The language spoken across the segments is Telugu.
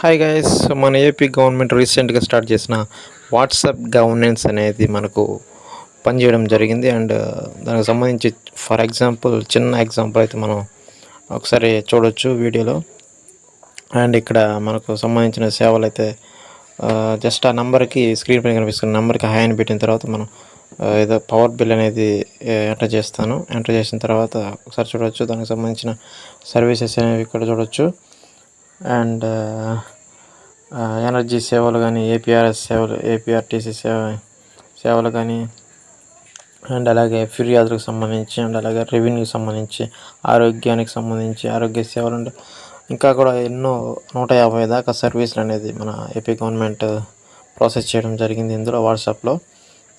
హాయ్ గైస్ మన ఏపీ గవర్నమెంట్ రీసెంట్గా స్టార్ట్ చేసిన వాట్సాప్ గవర్నెన్స్ అనేది మనకు పనిచేయడం జరిగింది. అండ్ uh, దానికి సంబంధించి ఫర్ ఎగ్జాంపుల్ చిన్న ఎగ్జాంపుల్ అయితే మనం ఒకసారి చూడొచ్చు వీడియోలో. అండ్ ఇక్కడ మనకు సంబంధించిన సేవలు అయితే uh, జస్ట్ ఆ నెంబర్కి స్క్రీన్ పైన కనిపిస్తున్న నెంబర్కి హాయ్ అని పెట్టిన తర్వాత మనం uh, ఏదో పవర్ బిల్ అనేది ఎంటర్ చేస్తాను. ఎంటర్ చేసిన తర్వాత ఒకసారి చూడవచ్చు దానికి సంబంధించిన సర్వీసెస్ అనేవి ఇక్కడ చూడవచ్చు అండ్ ఎనర్జీ సేవలు కానీ ఏపీఆర్ఎస్ సేవలు ఏపీఆర్టీసీ సేవ సేవలు కానీ అండ్ అలాగే ఫిర్యాదులకు సంబంధించి అండ్ అలాగే రెవెన్యూకి సంబంధించి ఆరోగ్యానికి సంబంధించి ఆరోగ్య సేవలు అండ్ ఇంకా కూడా ఎన్నో నూట యాభై దాకా సర్వీసులు అనేది మన ఏపీ గవర్నమెంట్ ప్రాసెస్ చేయడం జరిగింది ఇందులో వాట్సాప్లో.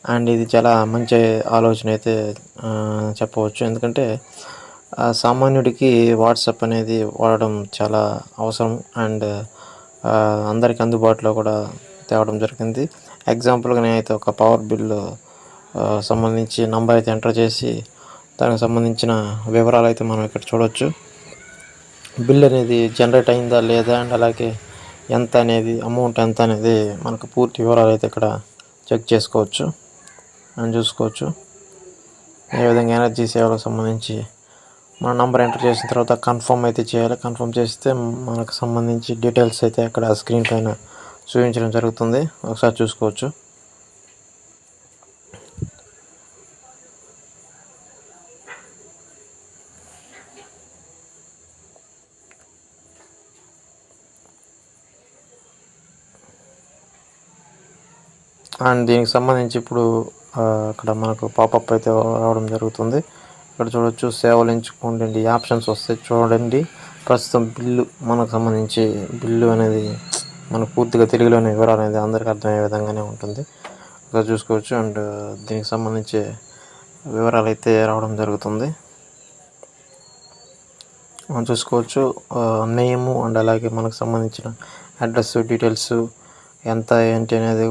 అండ్ ఇది చాలా మంచి ఆలోచన అయితే చెప్పవచ్చు. ఎందుకంటే సామాన్యుడికి వాట్సాప్ అనేది వాడడం చాలా అవసరం అండ్ అందరికి అందుబాటులో కూడా తేవడం జరిగింది. ఎగ్జాంపుల్గా నేనైతే ఒక పవర్ బిల్లు సంబంధించి నంబర్ అయితే ఎంటర్ చేసి దానికి సంబంధించిన వివరాలు అయితే మనం ఇక్కడ చూడవచ్చు బిల్ అనేది జనరేట్ అయిందా లేదా అండ్ అలాగే ఎంత అనేది అమౌంట్ ఎంత అనేది మనకు పూర్తి వివరాలు అయితే ఇక్కడ చెక్ చేసుకోవచ్చు అని చూసుకోవచ్చు. ఏ విధంగా ఎనర్జీ సేవలకు సంబంధించి మన నంబర్ ఎంటర్ చేసిన తర్వాత కన్ఫర్మ్ అయితే చేయాలి. కన్ఫర్మ్ చేస్తే మనకు సంబంధించి డీటెయిల్స్ అయితే అక్కడ స్క్రీన్ పైన చూపించడం జరుగుతుంది. ఒకసారి చూసుకోవచ్చు. అండ్ దీనికి సంబంధించి ఇప్పుడు అక్కడ మనకు పాపప్ అయితే రావడం జరుగుతుంది. ఇక్కడ చూడొచ్చు సేవలు ఎంచుకోండి ఆప్షన్స్ వస్తాయి చూడండి. ప్రస్తుతం బిల్లు మనకు సంబంధించి బిల్లు అనేది మనకు పూర్తిగా తెలుగులోని వివరాలు అనేది అందరికీ అర్థమయ్యే విధంగానే ఉంటుంది. ఇక్కడ చూసుకోవచ్చు అండ్ దీనికి సంబంధించి వివరాలు అయితే రావడం జరుగుతుంది. మనం చూసుకోవచ్చు నేము అండ్ అలాగే మనకు సంబంధించిన అడ్రస్ డీటెయిల్స్ ఎంత ఏంటి అనేది